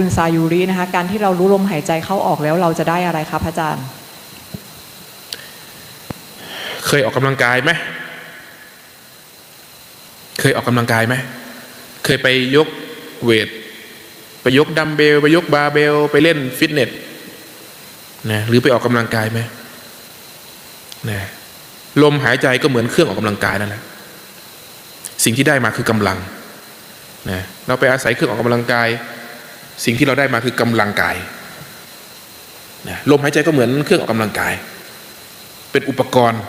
คุณซายูรินะคะ การที่เรารู้ลมหายใจเข้าออกแล้วเราจะได้อะไรคะพระอาจารย์ เคยออกกำลังกายไหมเคยออกกำลังกายไหมเคยไปยกเวทไปยกดัมเบลไปยกบาร์เบลไปเล่นฟิตเนสนะหรือไปออกกำลังกายไหมนะลมหายใจก็เหมือนเครื่องออกกำลังกายนั่นแหละสิ่งที่ได้มาคือกำลังนะเราไปอาศัยเครื่องออกกำลังกาย สิ่งที่เราได้มาคือกำลังกายนะลมหายใจก็เหมือนเครื่องออกกำลังกาย เป็นอุปกรณ์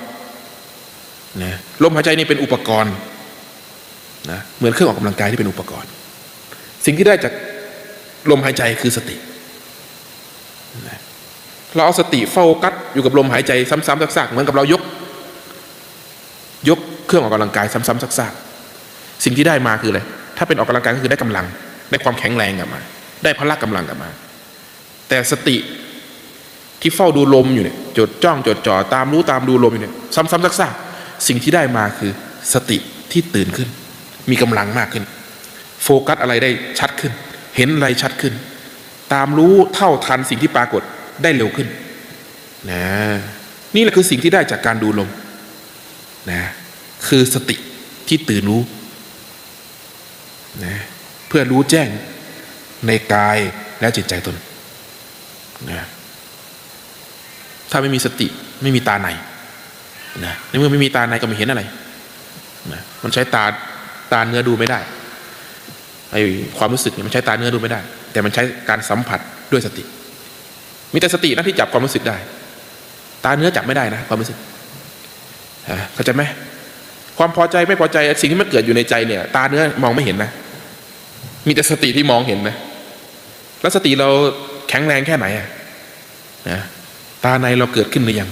นะลมหายใจนี่เป็นอุปกรณ์นะเหมือนเครื่องออกกำลังกายที่เป็นอุปกรณ์ สิ่งที่ได้จากลมหายใจคือสตินะเราเอาสติโฟกัสอยู่กับลมหายใจซ้ำๆซากๆเหมือนกับเรายก ยกเครื่องออกกำลังกายซ้ำๆซากๆสิ่งที่ได้มาคืออะไรถ้าเป็นออกกำลังกายก็คือได้กำลังได้ความแข็งแรงกลับมา พละกำลังกลับมา แต่สติที่เฝ้าดูลมอยู่เนี่ยจดจ้องจดจ่อตามรู้ตามดูลมอยู่เนี่ยซ้ำๆซากๆสิ่งที่ได้มาคือสติที่ตื่นขึ้น มีกำลังมากขึ้น โฟกัสอะไรได้ชัดขึ้น เห็นอะไรชัดขึ้น ตามรู้เท่าทันสิ่งที่ปรากฏได้เร็วขึ้นนะนี่แหละคือสิ่งที่ได้จากการดูลมนะคือสติที่ตื่นรู้นะเพื่อรู้แจ้ง ในกายและจิตใจตนนะถ้าไม่มีสติไม่มีตาในนะในเมื่อไม่มีตาในก็ไม่เห็นอะไรนะมันใช้ตาตาเนื้อดูไม่ได้ไอความรู้สึกเนี่ยมันใช้ตาเนื้อดูไม่ได้ แต่มันใช้การสัมผัสด้วยสติ มีแต่สตินะที่จับความรู้สึกได้ ตาเนื้อจับไม่ได้นะความรู้สึกเข้าใจไหมความพอใจไม่พอใจสิ่งที่มันเกิดอยู่ในใจเนี่ย ตาเนื้อมองไม่เห็นนะ มีแต่สติที่มองเห็นนะ แล้วสติเราแข็งแรงแค่ไหนอะนะตาในเราเกิดขึ้นหรือยัง